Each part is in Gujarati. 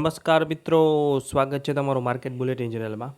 નમસ્કાર મિત્રો, સ્વાગત છે તમારું માર્કેટ બુલેટિન ચેનલમાં.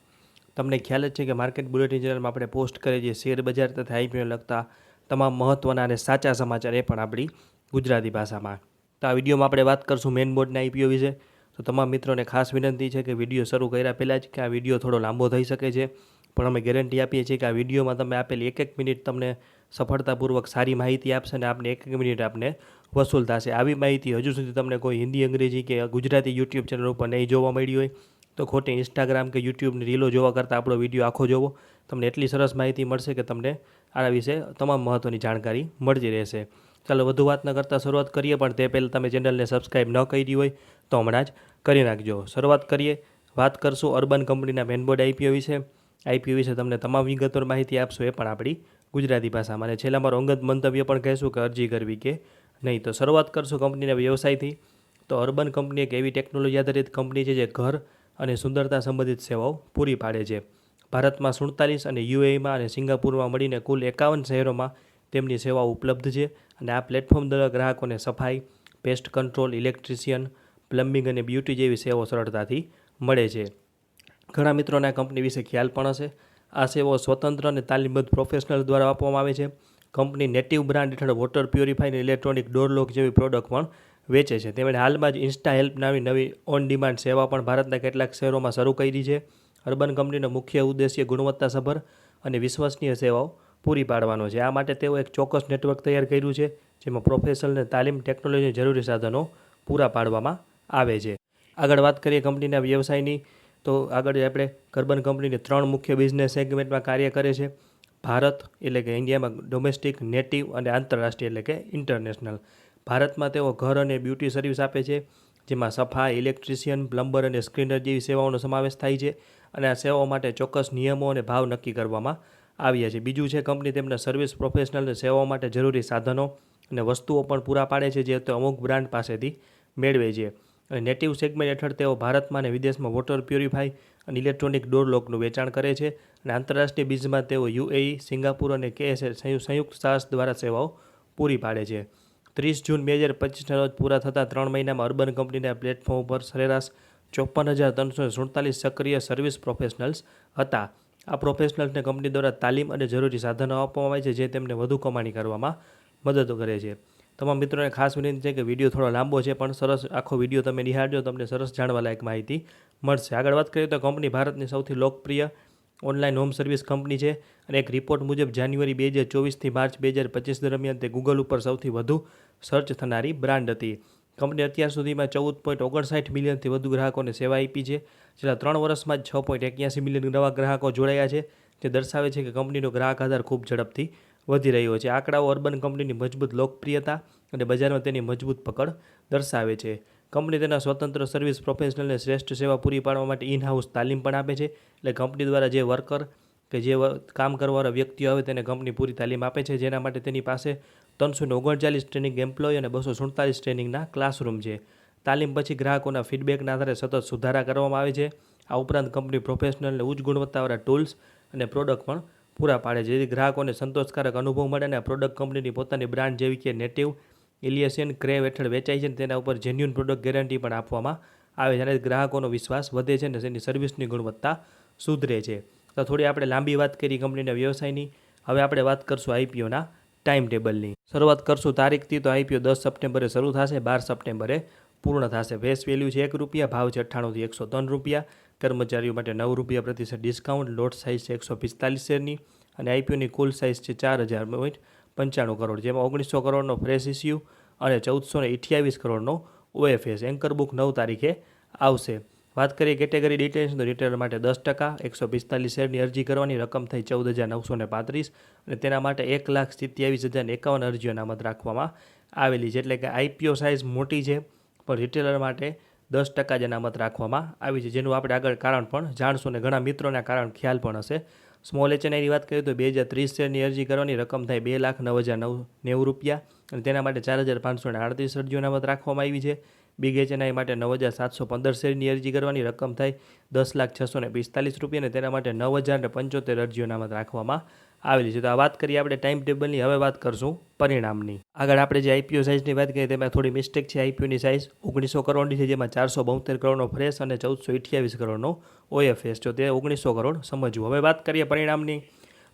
તમને ખ્યાલ જ છે કે માર્કેટ બુલેટિન ચેનલમાં આપણે પોસ્ટ કરીએ છીએ શેર બજાર તથા આઈપીઓ લગતા તમામ મહત્ત્વના અને સાચા સમાચાર એ પણ આપણી ગુજરાતી ભાષામાં. તો આ વિડીયોમાં આપણે વાત કરશું મેઇન બોર્ડના આઈપીઓ વિશે. તો તમામ મિત્રોને ખાસ વિનંતી છે કે વીડિયો શરૂ કર્યા પહેલાં જ કે આ વીડિયો થોડો લાંબો થઈ શકે છે. પણ અમે ગેરંટી આપીએ છીએ કે આ વિડીયોમાં તમે આપેલી એક એક મિનિટ તમને સફળતાપૂર્વક સારી માહિતી આપશે અને આપને એક એક મિનિટ આપને વસૂલ થશે. આવી માહિતી હજુ સુધી તમને કોઈ હિન્દી, અંગ્રેજી કે ગુજરાતી યુટ્યુબ ચેનલ ઉપર નહીં જોવા મળી હોય, તો ખોટી ઇન્સ્ટાગ્રામ કે યુટ્યુબની રીલો જોવા કરતાં આપણો વીડિયો આખો જોવો. તમને એટલી સરસ માહિતી મળશે કે તમને આના વિશે તમામ મહત્ત્વની જાણકારી મળતી રહેશે. ચાલો, વધુ વાત ન કરતાં શરૂઆત કરીએ, પણ તે પહેલાં તમે ચેનલને સબસ્ક્રાઈબ ન કરી હોય, તો હમણાં જ કરી નાખજો. શરૂઆત કરીએ, વાત કરશું અર્બન કંપનીના મેનબોર્ડ આઈપીઓ વિશે. આઈપીઓ વિશે તમને તમામ વિગતવાર માહિતી આપશો, એ પણ આપણી ગુજરાતી ભાષામાં. અને છેલ્લા મારો અંગત મંતવ્ય પણ કહેશું કે અરજી કરવી કે નહીં, તો શરૂઆત કરશું કંપનીના વ્યવસાયથી. તો અર્બન કંપની એક એવી ટેકનોલોજી આધારિત કંપની છે જે ઘર અને સુંદરતા સંબંધિત સેવાઓ પૂરી પાડે છે. ભારતમાં સુડતાલીસ અને યુએઈમાં અને સિંગાપુરમાં મળીને કુલ એકાવન શહેરોમાં તેમની સેવાઓ ઉપલબ્ધ છે અને આ પ્લેટફોર્મ દ્વારા ગ્રાહકોને સફાઈ, પેસ્ટ કંટ્રોલ, ઇલેક્ટ્રિશિયન, પ્લમ્બિંગ અને બ્યુટી જેવી સેવાઓ સરળતાથી મળે છે. ઘણા મિત્રોને આ કંપની વિશે ખ્યાલ પણ હશે. આ સેવાઓ સ્વતંત્ર અને તાલીમબદ્ધ પ્રોફેશનલ દ્વારા આપવામાં આવે છે. કંપની નેટિવ બ્રાન્ડ હેઠળ water purifier electronic door lock જેવી પ્રોડક્ટ પણ વેચે છે. તેમણે હાલમાં જ ઇન્સ્ટા હેલ્પ નામની નવી ઓન ડિમાન્ડ સેવા પણ ભારતના કેટલાક શહેરોમાં શરૂ કરી છે. અર્બન કંપનીનો મુખ્ય ઉદ્દેશ્ય ગુણવત્તાસભર અને વિશ્વસનીય સેવાઓ પૂરી પાડવાનો છે. આ માટે તેઓ એક ચોક્કસ નેટવર્ક તૈયાર કર્યું છે, જેમાં પ્રોફેશનલને તાલીમ ટેકનોલોજીની જરૂરી સાધનો પૂરા પાડવામાં આવે છે. આગળ વાત કરીએ કંપનીના વ્યવસાયની, તો આગળ આપણે કર્બન કંપનીની ત્રણ મુખ્ય બિઝનેસ સેગમેન્ટમાં કાર્ય કરે છે. ભારત એટલે કે ઇન્ડિયામાં ડોમેસ્ટિક નેટિવ અને આંતરરાષ્ટ્રીય એટલે કે ઇન્ટરનેશનલ ભારતમાં તેઓ ઘર અને બ્યુટી સર્વિસ આપે છે, જેમાં સફાઈ ઇલેક્ટ્રિશિયન પ્લમ્બર અને સ્ક્રીનર જેવી સેવાઓનો સમાવેશ થાય છે અને આ સેવાઓ માટે ચોક્કસ નિયમો અને ભાવ નક્કી કરવામાં આવ્યા છે. બીજું છે, કંપની તેમના સર્વિસ પ્રોફેશનલ સેવાઓ માટે જરૂરી સાધનો અને વસ્તુઓ પણ પૂરા પાડે છે, જે તે અમુક બ્રાન્ડ પાસેથી મેળવે છે. અને નેટિવ સેગમેન્ટ હેઠળ તેઓ ભારતમાં અને વિદેશમાં વોટર પ્યોરિફાઈ અને ઇલેક્ટ્રોનિક ડોર લોકનું વેચાણ કરે છે અને આંતરરાષ્ટ્રીય બીજમાં તેઓ યુએઈ, સિંગાપુર અને કેએસએલ સંયુક્ત સાહસ દ્વારા સેવાઓ પૂરી પાડે છે. ત્રીસ જૂન બે હજાર પચીસના રોજ પૂરા થતાં ત્રણ મહિનામાં અર્બન કંપનીના પ્લેટફોર્મ ઉપર સરેરાશ ચોપન હજાર ત્રણસો સુડતાલીસ સક્રિય સર્વિસ પ્રોફેશનલ્સ હતા. આ પ્રોફેશનલ્સને કંપની દ્વારા તાલીમ અને જરૂરી સાધનો આપવામાં આવે છે, જે તેમને વધુ કમાણી કરવામાં મદદ કરે છે. તમામ મિત્રોને ખાસ વિનંતી છે કે વીડિયો થોડો લાંબો છે, પણ સરસ આખો વીડિયો તમે નિહાળજો, તમને સરસ જાણવા લાયક માહિતી મળશે. આગળ વાત કરીએ તો કંપની ભારતની સૌથી લોકપ્રિય ઓનલાઈન હોમ સર્વિસ કંપની છે અને એક રિપોર્ટ મુજબ જાન્યુઆરી બે હજાર ચોવીસથી માર્ચ બે હજાર પચીસ દરમિયાન તે ગૂગલ ઉપર સૌથી વધુ સર્ચ થનારી બ્રાન્ડ હતી. કંપની અત્યાર સુધીમાં ચૌદ પોઈન્ટ ઓગણસાઠ મિલિયનથી વધુ ગ્રાહકોને સેવા આપી છે. છેલ્લા ત્રણ વર્ષમાં જ છ પોઈન્ટ એક્યાસી મિલિયન નવા ગ્રાહકો જોડાયા છે. જે દર્શાવે છે કે કંપનીનો ગ્રાહક આધાર ખૂબ ઝડપથી વધી રહ્યો છે. આંકડાઓ અર્બન કંપનીની મજબૂત લોકપ્રિયતા અને બજારમાં તેની મજબૂત પકડ દર્શાવે છે. કંપની તેના સ્વતંત્ર સર્વિસ પ્રોફેશનલને શ્રેષ્ઠ સેવા પૂરી પાડવા માટે ઇન હાઉસ તાલીમ પણ આપે છે. એટલે કંપની દ્વારા જે વર્કર કે જે કામ કરવાવાળા વ્યક્તિઓ આવે તેને કંપની પૂરી તાલીમ આપે છે. જેના માટે તેની પાસે ત્રણસો ઓગણચાલીસ ટ્રેનિંગ એમ્પ્લોય અને બસો સુડતાલીસ ટ્રેનિંગના ક્લાસરૂમ છે. તાલીમ પછી ગ્રાહકોના ફીડબેકના આધારે સતત સુધારા કરવામાં આવે છે. આ ઉપરાંત કંપની પ્રોફેશનલને ઉચ્ચ ગુણવત્તાવાળા ટૂલ્સ અને પ્રોડક્ટ પણ પૂરા પાડે જેથી ગ્રાહકોને સંતોષકારક અનુભવ મળે અને પ્રોડક્ટ કંપનીની પોતાની બ્રાન્ડ જેવી કે નેટિવ ઇલિયસિયન ક્રેવ હેઠળ વેચાય છે અને તેના ઉપર જેન્યુન પ્રોડક્ટ ગેરંટી પણ આપવામાં આવે છે અને ગ્રાહકોનો વિશ્વાસ વધે છે અને તેની સર્વિસની ગુણવત્તા સુધરે છે. તો થોડી આપણે લાંબી વાત કરી કંપનીના વ્યવસાયની. હવે આપણે વાત કરશું આઈપીઓના ટાઈમ ટેબલની શરૂઆત કરશું તારીખથી તો આઈપીઓ દસ સપ્ટેમ્બરે શરૂ થશે, બાર સપ્ટેમ્બરે પૂર્ણ થશે. ફેસ વેલ્યુ છે એક રૂપિયા, ભાવ છે અઠ્ઠાણુંથી એકસો ત્રણ રૂપિયા. કર્મચારીઓ માટે નવ રૂપિયા પ્રતિશત ડિસ્કાઉન્ટ, લોટ સાઇઝ છે એકસો પિસ્તાલીસ શેરની અને આઈપીઓની કુલ સાઇઝ છે ચાર હજાર પોઈન્ટ પંચાણું કરોડ, જેમાં ઓગણીસો કરોડનો ફ્રેશ ઇસ્યુ અને ચૌદસો ને અઠ્યાવીસ કરોડનો ઓએફએસ. એન્કર બુક નવ તારીખે આવશે. વાત કરીએ કેટેગરી ડિટેલ્સ રિટેલર માટે દસ ટકા, એકસો પિસ્તાલીસ શેરની અરજી કરવાની રકમ થઈ ચૌદ હજાર નવસો ને પાંત્રીસ અને તેના માટે એક લાખ સિત્યાવીસ હજાર એકાવન અરજીઓ અનામત રાખવામાં આવેલી છે. એટલે કે આઈપીઓ સાઇઝ મોટી છે, પણ રિટેલર માટે દસ ટકા જ અનામત રાખવામાં આવી છે. જેનું આપણે આગળ કારણ પણ જાણશું અને ઘણા મિત્રોના કારણ ખ્યાલ પણ હશે. સ્મોલ એચએનઆઈની વાત કરીએ તો બે હજાર ત્રીસ શેરની અરજી કરવાની રકમ થાય બે લાખ નવ હજાર નવ નેવું રૂપિયા અને તેના માટે ચાર હજાર પાંચસો ને આડત્રીસ અરજીઓ અનામત રાખવામાં આવી છે. બિગ એચએનઆઈ માટે નવ હજાર સાતસો પંદર શેરની અરજી કરવાની રકમ થાય દસ લાખ છસો ને પિસ્તાલીસ રૂપિયા અને તેના માટે નવ હજાર પંચોતેર અરજીઓ અનામત રાખવામાં આવેલી છે. તો આ વાત કરીએ આપણે ટાઈમ ટેબલની હવે વાત કરશું પરિણામની. આગળ આપણે જે આઈપીઓ સાઇઝની વાત કરીએ તેમાં થોડી મિસ્ટેક છે આઈપીઓની સાઇઝ ઓગણીસો કરોડની છે, જેમાં ચારસો બોતેર કરોડનો ફ્રેશ અને ચૌદસો અઠ્યાવીસ કરોડનો ઓએફએસ જો તે ઓગણીસો કરોડ સમજવું. હવે વાત કરીએ પરિણામની.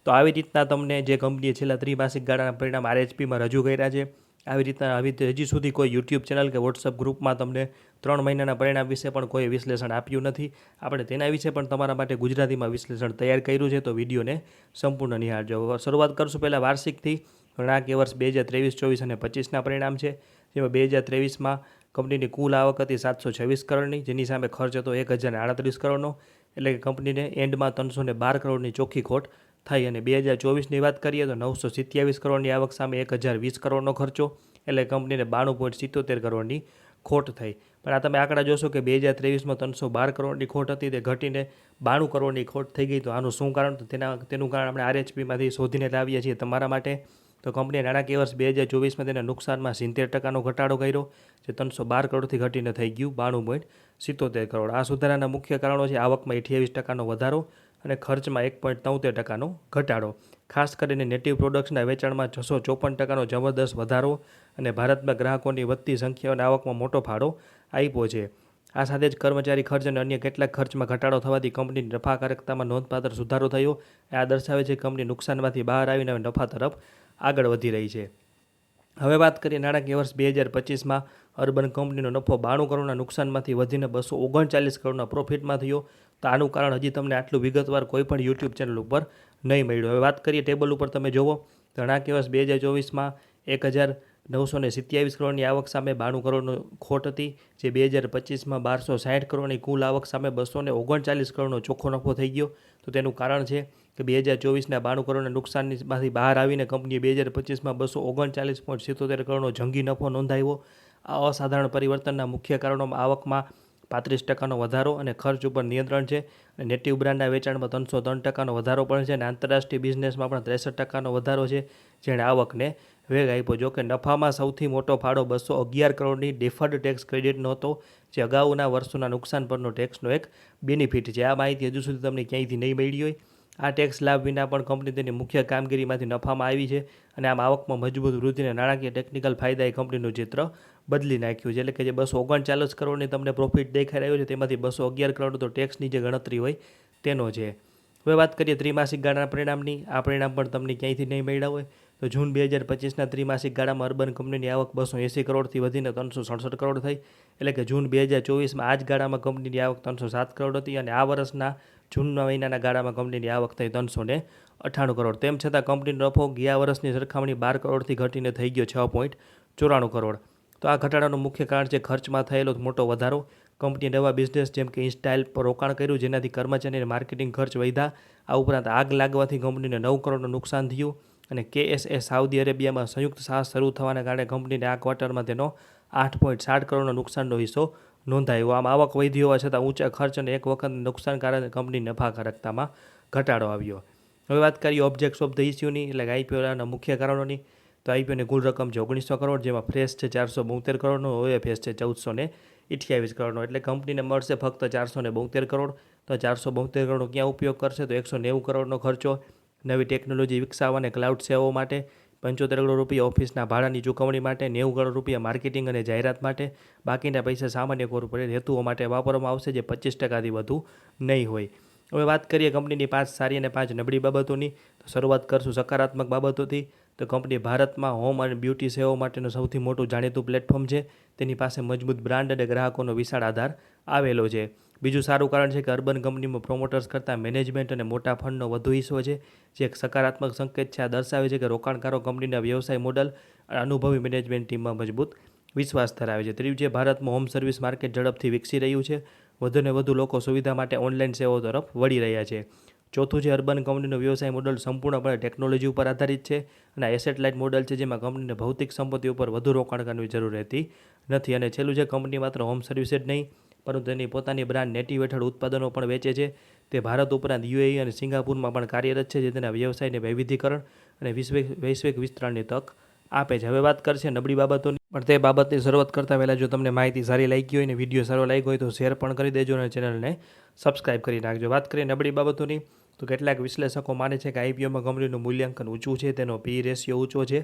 તો આવી રીતના તમને જે કંપનીએ છેલ્લા ત્રિમાસિક ગાળાના પરિણામ આરએચપીમાં રજૂ કર્યા છે. આવી રીતના આવી રીતે હજી સુધી કોઈ યુટ્યુબ ચેનલ કે વોટ્સઅપ ગ્રુપમાં તમને ત્રણ મહિનાના પરિણામ વિશે પણ કોઈ વિશ્લેષણ આપ્યું નથી. આપણે તેના વિશે પણ તમારા માટે ગુજરાતીમાં વિશ્લેષણ તૈયાર કર્યું છે, તો વિડીયોને સંપૂર્ણ નિહાળજો. શરૂઆત કરશું પહેલાં વાર્ષિકથી. નાણાકીય વર્ષ બે હજાર ત્રેવીસ, ચોવીસ અને પચીસના પરિણામ છે. જેમાં બે હજાર ત્રેવીસમાં કંપનીની કુલ આવક હતી સાતસો છવ્વીસ કરોડની, જેની સામે ખર્ચ હતો એક હજાર આડત્રીસ કરોડનો. એટલે કે કંપનીને એન્ડમાં ત્રણસો બાર કરોડની ચોખ્ખી ખોટ થઈ અને બે હજાર ચોવીસની વાત કરીએ તો નવસો સિત્યાવીસ કરોડની આવક સામે એક હજાર વીસ કરોડનો ખર્ચો એટલે કંપનીને બાણું પોઈન્ટ સિત્તોતેર કરોડની ખોટ થઈ. પણ આ તમે આંકડા જોશો કે બે હજાર ત્રેવીસમાં ત્રણસો બાર કરોડની ખોટ હતી તે ઘટીને બાણું કરોડની ખોટ થઈ ગઈ. તો આનું શું કારણ? તો તેના, તેનું કારણ આપણે આરએચપીમાંથી શોધીને લાવીએ છીએ તમારા માટે. તો કંપનીએ નાણાકીય વર્ષ બે હજાર ચોવીસમાં તેના નુકસાનમાં સિત્તેર ટકાનો ઘટાડો કર્યો, જે ત્રણસો બાર કરોડથી ઘટીને થઈ ગયું બાણું પોઈન્ટ સિત્તોતેર કરોડ. આ સુધારાના મુખ્ય કારણો છે આવકમાં અઠ્યાવીસ ટકાનો વધારો અને ખર્ચમાં એક પોઈન્ટ નવતેર ટકાનો ઘટાડો. ખાસ કરીને નેટિવ પ્રોડક્ટ્સના વેચાણમાં છસો ચોપન ટકાનો જબરદસ્ત વધારો અને ભારતમાં ગ્રાહકોની વધતી સંખ્યા અને આવકમાં મોટો ફાળો આપ્યો છે. આ સાથે જ કર્મચારી ખર્ચ અને અન્ય કેટલાક ખર્ચમાં ઘટાડો થવાથી કંપનીની નફાકારકતામાં નોંધપાત્ર સુધારો થયો. આ દર્શાવે છે કંપની નુકસાનમાંથી બહાર આવીને હવે નફા તરફ આગળ વધી રહી છે. હવે વાત કરીએ નાણાકીય વર્ષ બે હજાર પચીસમાં અર્બન કંપનીનો નફો બાણું કરોડના નુકસાનમાંથી વધીને બસો ઓગણચાલીસ કરોડના પ્રોફિટમાં થયો. તો આનું કારણ હજી તમને આટલું વિગતવાર કોઈ પણ યુટ્યુબ ચેનલ ઉપર નહીં મળ્યું. હવે વાત કરીએ ટેબલ ઉપર, તમે જુઓ. નાણાકીય વર્ષ બે હજાર ચોવીસમાં એક હજાર નવસો ને સિત્યાવીસ કરોડની આવક સામે બાણું કરોડનો ખોટ હતી, જે બે હજાર પચીસમાં બારસો સાઠ કરોડની કુલ આવક સામે બસો ને ઓગણચાલીસ કરોડનો ચોખ્ખો નફો થઈ ગયો. તો તેનું કારણ છે કે બે હજાર ચોવીસના બાણું કરોડના નુકસાનમાંથી બહાર આવીને કંપનીએ બે હજાર પચીસમાં બસો ઓગણચાલીસ પોઈન્ટ સિત્તોતેર કરોડનો જંગી નફો નોંધાવ્યો. આ અસાધારણ પરિવર્તનના મુખ્ય કારણોમાં આવકમાં પાંત્રીસ ટકાનો વધારો અને ખર્ચ ઉપર નિયંત્રણ છે. નેટિવ બ્રાન્ડના વેચાણમાં ત્રણસો ત્રણ ટકાનો વધારો પણ છે અને આંતરરાષ્ટ્રીય બિઝનેસમાં પણ ત્રેસઠ ટકાનો વધારો છે. જેણે આવકને વેગ આપ્યો. જો કે નફામાં સૌથી મોટો ફાળો બસો અગિયાર કરોડની ડિફર્ડ ટેક્સ ક્રેડિટનો હતો જે અગાઉના વર્ષોના નુકસાન પરનો ટેક્સનો એક બેનિફિટ છે. આ માહિતી હજુ સુધી તમને ક્યાંયથી નહીં મળી હોય. આ ટેક્સ લાભ વિના પણ કંપની તેની મુખ્ય કામગીરીમાંથી નફામાં આવી છે અને આમ આવકમાં મજબૂત વૃદ્ધિને નાણાકીય ટેકનિકલ ફાયદાએ કંપનીનું ચિત્ર બદલી નાખ્યું છે. એટલે કે જે બસો ઓગણચાલીસ કરોડની તમને પ્રોફિટ દેખાઈ રહ્યો છે, તેમાંથી બસો અગિયાર કરોડ તો ટેક્સની જે ગણતરી હોય તેનો છે. હવે વાત કરીએ ત્રિમાસિક ગાળાના પરિણામની. આ પરિણામ પણ તમને ક્યાંયથી નહીં મળ્યા હોય? તો જૂન બે હજાર પચીસના ત્રિમાસિક ગાળામાં અર્બન કંપનીની આવક બસો એંસી કરોડથી વધીને ત્રણસો સડસઠ કરોડ થઈ. એટલે કે જૂન બે હજાર ચોવીસમાં આ જ ગાળામાં કંપનીની આવક ત્રણસો સાત કરોડ હતી અને આ વર્ષના જૂનના મહિનાના ગાળામાં કંપનીની આવક થઈ ત્રણસો ને અઠ્ઠાણું કરોડ. તેમ છતાં કંપનીનો નફો ગયા વર્ષની સરખામણી બાર કરોડથી ઘટીને થઈ ગયો છ પોઈન્ટ ચોરાણું કરોડ. તો આ ઘટાડાનું મુખ્ય કારણ છે ખર્ચમાં થયેલો મોટો વધારો. કંપનીએ નવા બિઝનેસ જેમ કે ઇન્સ્ટાઇલ પર રોકાણ કર્યું, જેનાથી કર્મચારીને માર્કેટિંગ ખર્ચ વધ્યા. આ ઉપરાંત આગ લાગવાથી કંપનીને નવ કરોડનું નુકસાન થયું. અને કેએસએ સાઉદી અરેબિયામાં સંયુક્ત સાહસ શરૂ થવાના કારણે કંપનીને આ ક્વાર્ટરમાં તેનો આઠ પોઈન્ટ સાત કરોડનો નુકસાનનો હિસ્સો નોંધાયો. આમ આવક વધી હોવા છતાં ઊંચા ખર્ચ અને એક વખત નુકસાન કારણે કંપની નફાકારકતામાં ઘટાડો આવ્યો. હવે વાત કરીએ ઓબ્જેક્ટ્સ ઓફ ધ ઇસ્યુની એટલે કે આઈપીઓના મુખ્ય કારણોની. તો આઈપીઓની કુલ રકમ છે ઓગણીસો કરોડ, જેમાં ફ્રેશ છે ચારસો બોતેર કરોડનો ફેસ છે ચૌદસો ને અઠ્યાવીસ કરોડનો. એટલે કંપનીને મળશે ફક્ત ચારસો ને બોતેર કરોડ. તો ચારસો બોતેર કરોડનો ક્યાં ઉપયોગ કરશે? તો એકસો નેવું કરોડનો ખર્ચો. નવી ટેકનોલોજી વિકસાવવા અને ક્લાઉડ સેવાઓ માટે પંચોતેર કરોડ રૂપિયા ઓફિસના ભાડાની ચૂકવણી માટે, નેવું કરોડ રૂપિયા માર્કેટિંગ અને જાહેરાત માટે, બાકીના પૈસા સામાન્ય કોર્પોરેટ હેતુઓ માટે વાપરવામાં આવશે, જે પચીસ ટકાથી વધુ નહીં હોય. હવે વાત કરીએ કંપનીની પાંચ સારી અને પાંચ નબળી બાબતોની. તો શરૂઆત કરશું સકારાત્મક બાબતોથી. તો કંપની ભારતમાં હોમ અને બ્યુટી સેવાઓ માટેનું સૌથી મોટું જાણીતું પ્લેટફોર્મ છે. તેની પાસે મજબૂત બ્રાન્ડ અને ગ્રાહકોનો વિશાળ આધાર. આવેલો છે. બીજું સારું કારણ છે કે અર્બન કંપનીમાં પ્રોમોટર્સ કરતાં મેનેજમેન્ટ અને મોટા ફંડનો વધુ હિસ્સો છે. જે એક સકારાત્મક સંકેત છે, આ દર્શાવે છે કે રોકાણકારો કંપનીના વ્યવસાય મોડલ અને અનુભવી મેનેજમેન્ટ ટીમમાં મજબૂત વિશ્વાસ ધરાવે છે. ત્રીજું છે, ભારતમાં હોમ સર્વિસ માર્કેટ ઝડપથી વિકસી રહ્યું છે. વધુને વધુ લોકો સુવિધા માટે ઓનલાઈન સેવાઓ તરફ વળી રહ્યા છે. ચોથું છે, અર્બન કંપનીનો વ્યવસાય મોડલ સંપૂર્ણપણે ટેકનોલોજી ઉપર આધારિત છે અને આ એસેટ લાઇટ મોડલ છે જેમાં કંપનીને ભૌતિક સંપત્તિ ઉપર વધુ રોકાણ કરવાની જરૂર રહેતી નથી. અને છેલ્લું છે, કંપની માત્ર હોમ સર્વિસ જ નહીં પરંતુ તેની પોતાની બ્રાન્ડ નેટિવ હેઠળ ઉત્પાદનો પણ વેચે છે. તે ભારત ઉપરાંત યુએઈ અને સિંગાપુરમાં પણ કાર્યરત છે, જે તેના વ્યવસાયને વૈવિધ્યકરણ અને વૈશ્વિક વૈશ્વિક વિસ્તરણની તક આપે છે. હવે વાત કરશે નબળી બાબતોની. પણ તે બાબતની શરૂઆત કરતાં પહેલાં જો તમને માહિતી સારી લાગી હોય અને વીડિયો સારો લાગ્યો હોય તો શેર પણ કરી દેજો અને ચેનલને સબસ્ક્રાઇબ કરી નાખજો. વાત કરીએ નબળી બાબતોની, તો કેટલાક વિશ્લેષકો માને છે કે આઈપીઓમાં કંપનીનું મૂલ્યાંકન ઊંચું છે, તેનો પી રેશિયો ઊંચો છે.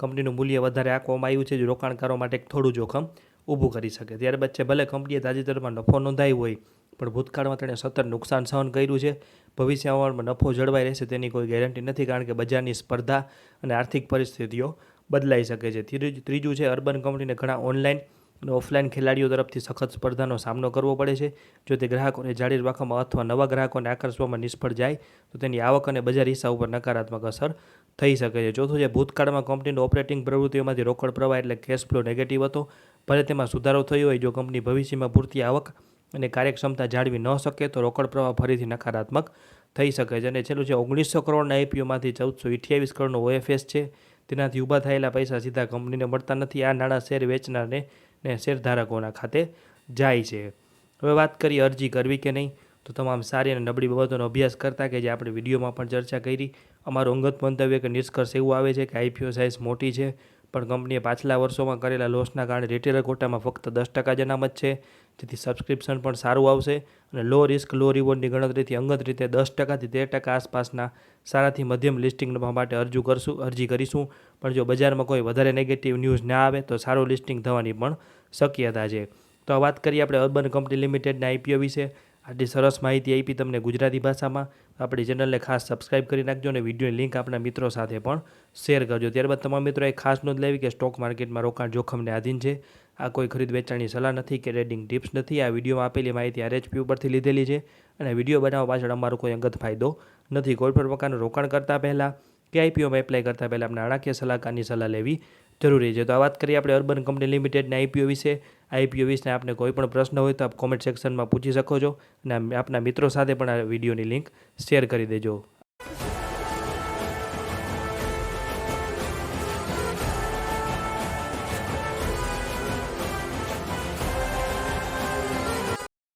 કંપનીનું મૂલ્ય વધારે આંકવામાં આવ્યું છે, જે રોકાણકારો માટે થોડું જોખમ ઊભું કરી શકે. ત્યારબાદ છે, ભલે કંપનીએ તાજેતરમાં નફો નોંધાયો હોય, પણ ભૂતકાળમાં તેણે સતત નુકસાન સહન કર્યું છે. ભવિષ્યમાં નફો જળવાઈ રહેશે તેની કોઈ ગેરંટી નથી, કારણ કે બજારની સ્પર્ધા અને આર્થિક પરિસ્થિતિઓ બદલાઈ શકે છે. ત્રીજું છે, અર્બન કંપનીને ઘણા ઓનલાઈન અને ઓફલાઈન ખેલાડીઓ તરફથી સખત સ્પર્ધાનો સામનો કરવો પડે છે. જો તે ગ્રાહકોને જાળવી રાખવામાં અથવા નવા ગ્રાહકોને આકર્ષવામાં નિષ્ફળ જાય, તો તેની આવક અને બજાર હિસ્સા ઉપર નકારાત્મક અસર થઈ શકે છે. ચોથું છે, ભૂતકાળમાં કંપનીનું ઓપરેટિંગ પ્રવૃત્તિઓમાંથી રોકડ પ્રવાહ એટલે કેશ ફ્લો નેગેટિવ હતો. ભલે તેમાં સુધારો થયો હોય, જો કંપની ભવિષ્યમાં પૂરતી આવક અને કાર્યક્ષમતા જાળવી ન શકે, તો રોકડ પ્રવાહ ફરીથી નકારાત્મક થઈ શકે છે. અને છેલ્લું છે, ઓગણીસો કરોડના આઈપીઓમાંથી ચૌદસો અઠ્યાવીસ કરોડનો ઓએફએસ છે. તેનાથી ઊભા થયેલા પૈસા સીધા કંપનીને મળતા નથી. આ નાણાં શેર વેચનારને ને શેરધારકોના ખાતે જાય છે. હવે વાત કરીએ અરજી કરવી કે નહીં, તો તમામ સારી અને નબળી બાબતોનો અભ્યાસ કરતા કે જે આપણે વિડીયોમાં પણ ચર્ચા કરી. અમારું અંગત મંતવ્ય કે નિષ્કર્ષ એવું આવે છે કે આઈપીઓ સાઇઝ મોટી છે. પણ કંપનીએ પાછલા વર્ષોમાં કરેલા લોસના કારણે રિટેલર કોટામાં ફક્ત દસ ટકા જ અનામત છે. જેથી સબસ્ક્રિપ્શન પણ સારું આવશે અને લો રિસ્ક લો રિવોર્ડની ગણતરીથી અંગત રીતે દસ ટકાથી તેર ટકા આસપાસના સારાથી મધ્યમ લિસ્ટિંગ માટે અરજી કરશું, અરજી કરીશું. પણ જો બજારમાં કોઈ વધારે નેગેટિવ ન્યૂઝ ના આવે તો સારું લિસ્ટિંગ થવાની પણ શક્યતા છે. તો વાત કરીએ આપણે અર્બન કંપની લિમિટેડના આઈપીઓ વિશે. આટલી સરસ માહિતી આપી તમને ગુજરાતી ભાષામાં. આપણી ચેનલને ખાસ સબસ્ક્રાઇબ કરી નાખજો અને વિડીયોની લિંક આપણા મિત્રો સાથે પણ શેર કરજો. ત્યારબાદ તમામ મિત્રો એક ખાસ નોંધ લેવી કે સ્ટોક માર્કેટમાં રોકાણ જોખમને આધીન છે. આ કોઈ ખરીદ વેચાણની સલાહ નથી કે ટ્રેડિંગ ટિપ્સ નથી. આ વિડીયોમાં આપેલી માહિતી આરએચપી ઉપરથી લીધેલી છે અને વીડિયો બનાવવા પાછળ અમારો કોઈ અંગત ફાયદો નથી. કોઈ પણ પ્રકારનું રોકાણ કરતાં પહેલાં કે આઈપીઓમાં એપ્લાય કરતાં પહેલાં આપણે નાણાકીય સલાહકારની સલાહ લેવી જરૂરી છે. તો આ વાત કરીએ આપણે અર્બન કંપની લિમિટેડના આઈપીઓ વિશે. આઈપીઓ વિશે આપને કોઈ પણ પ્રશ્ન હોય તો આપ કોમેન્ટ સેક્શનમાં પૂછી શકો છો અને આપના મિત્રો સાથે પણ આ વિડીયોની લિંક શેર કરી દેજો.